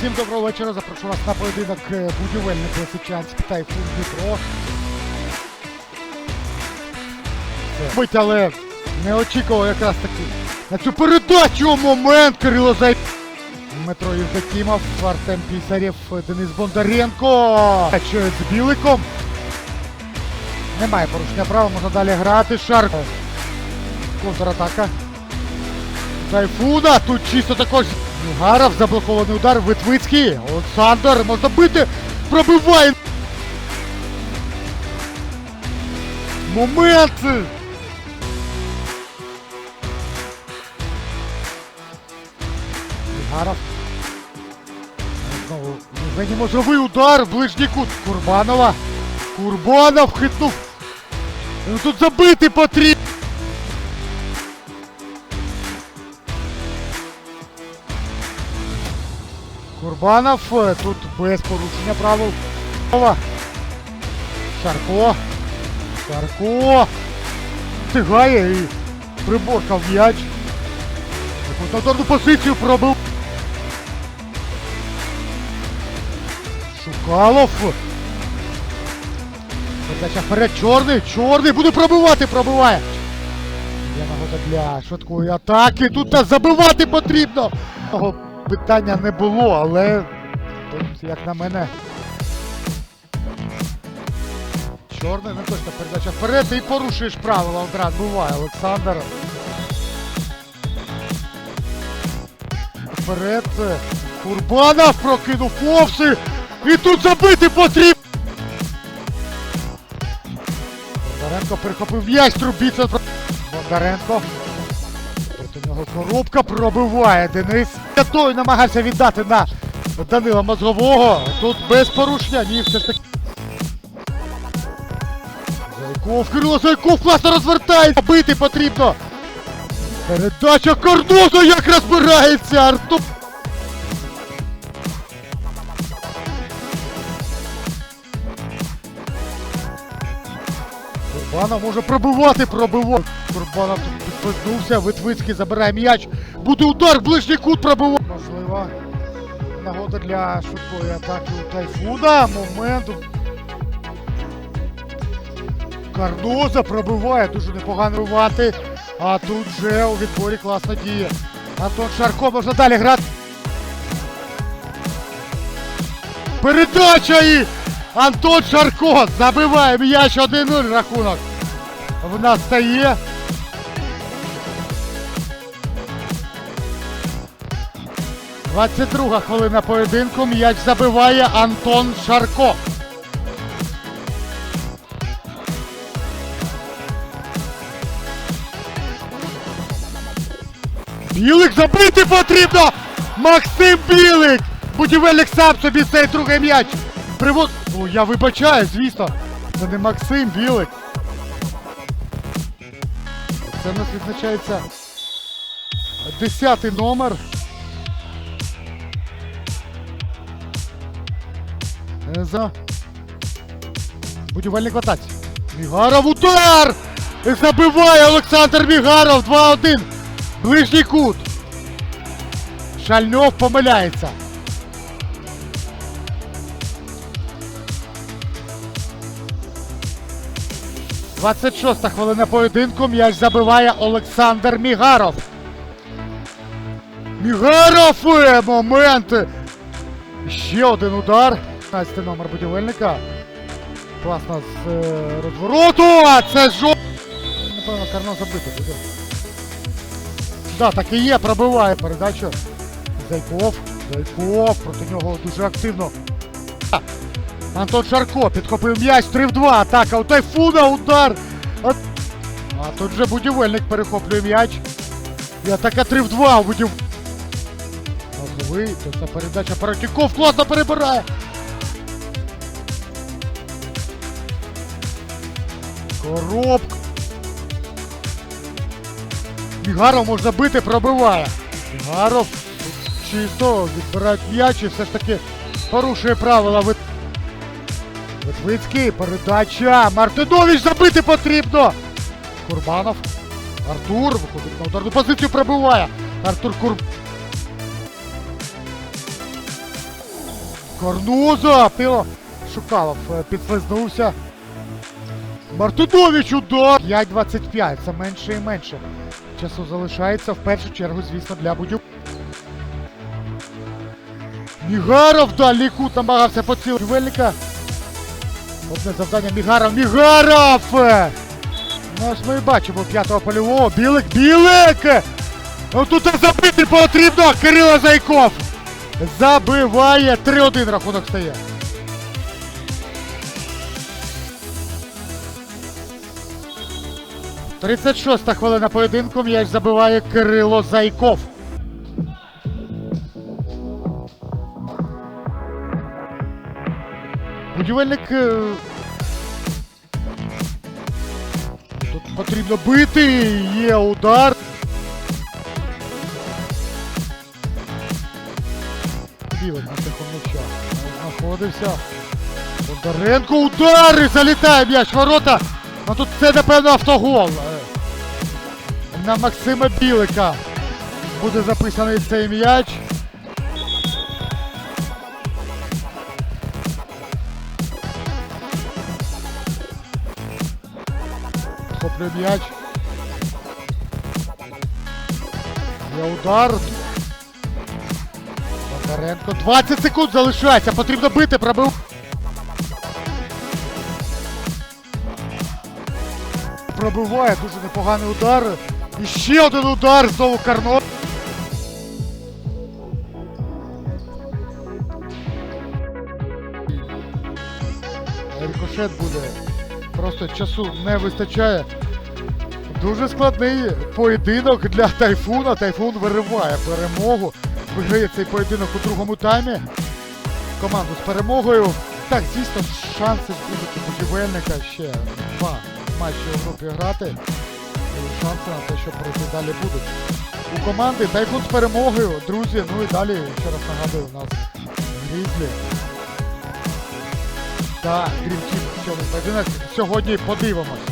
Всім доброго вечора. Запрошую вас на поєдинок е, будівельник Лисичанськ Тайфун Дніпро. Мить, але не очікував якраз таки на цю передачу момент Кирило Зай... Дмитро Євдокімов, Артем Пісарєв, Денис Бондаренко. Що з Біликом? Немає порушення права, можна далі грати. Шар. Контратака. Тайфуна, тут чисто також Гаров, заблокований удар, Витвицький, Олександр, можна бити, пробиває. Момент! Гаров. Знову Євгеній можливий удар, ближній кут Курбанова. Курбанов хитнув. Ну, Тут забити потрібно. Курбанов е, тут без порушення правил. Шарко. Шарко. Встигає і приборкав м'яч. Якусь позицію пробив. Шукалов. Передача вперед. Чорний. Чорний. Буде пробивати. Пробиває. Є нагода для швидкої атаки. Тут забивати потрібно. Питання не було, але тут, як на мене. Чорний, не точно передача вперед і порушуєш правила одразу. Буває, Олександр. Вперед. Курбанов прокинув повзи. І тут забити потрібно. Бондаренко перехопив м'яч, Трубіця. Бондаренко. Проти нього коробка пробиває Денис. Той намагався віддати на Данила Мозгового. Тут без порушення. Ні, все ж таки. Зайков, Кирило Зайков класно розвертається. Бити потрібно. Передача Кордозу як розбирається Артур. Курбанов може пробивати, пробивати. Курбанов тут підпизнувся, Витвицький забирає м'яч. Буде удар, ближній кут пробиває. Можливо, нагода для швидкої атаки у Тайфуна. Момент. Кардоза пробиває, дуже непогано вбивати. А тут вже у відборі класна діє. Антон Шарко можна далі грати. Передача і Антон Шарко забиває м'яч 1-0 рахунок. В нас стає. Двадцять друга хвилина поєдинку. М'яч забиває Антон Шарко. Білик забити потрібно! Максим Білик! Будівельник сам собі цей другий м'яч. Привод. О, я вибачаю, звісно. Це не Максим Білик. Це у нас відзначається десятий номер. За будівельник атаці. Мігаров удар! Забиває Олександр Мігаров 2-1. Ближній кут. Шальньов помиляється. Двадцять шоста хвилина поєдинку. М'яч забиває Олександр Мігаров. Мігаров! е, Момент! Ще один удар. 15 номер будівельника. Класно з е, розвороту. А це жо... Напевно, карно забити буде. Да, так і є, пробиває передачу. Зайков. Зайков. Проти нього дуже активно. Антон Шарко підхопив м'яч 3 в 2. Атака у Тайфуна, удар. А, а тут же будівельник перехоплює м'яч. І атака 3 в 2 у будів... Мозговий, передача Паратюков класно перебирає. Коробка. Мігаров можна бити, пробиває. Мігаров тут чисто відбирають м'яч все ж таки порушує правила. Вит... Витвицький, передача. Мартинович забити потрібно. Курбанов. Артур виходить на ударну позицію, пробиває. Артур Кур... Корнуза! Пило. Шукалов е, підслизнувся. Мартудович удар! 5-25, це менше і менше. Часу залишається в першу чергу, звісно, для будь Мігаров далі кут намагався поцілити Вельника. Одне завдання Мігаров. Мігаров! Ну ось ми і бачимо п'ятого польового. Білик, білик! Тут забити потрібно! Кирило Зайков! Забиває 3-1 рахунок стає. Тридцять шоста хвилина поєдинку. М'яч забиває Кирило Зайков. Будівельник. е, Тут потрібно бити. Є удар. Білик на. Бондаренко удари! Залітає м'яч ворота. Ну тут це, напевно, автогол. На Максима Білика буде записаний цей м'яч. Хоплює м'яч. Є удар. Бондаренко. 20 секунд залишається. Потрібно бити, пробив. Пробиває дуже непоганий удар. І ще один удар знову Карно. Рикошет буде. Просто часу не вистачає. Дуже складний поєдинок для Тайфуна. Тайфун вириває перемогу. Виграє цей поєдинок у другому таймі. Команду з перемогою. Так, звісно, шанси у будівельника ще два матчі у групі грати. І шанси на те, що пройти далі будуть. У команди Тайфун з перемогою, друзі. Ну і далі, ще раз нагадую, у нас Грізлі та. Що поєдинок сьогодні подивимось.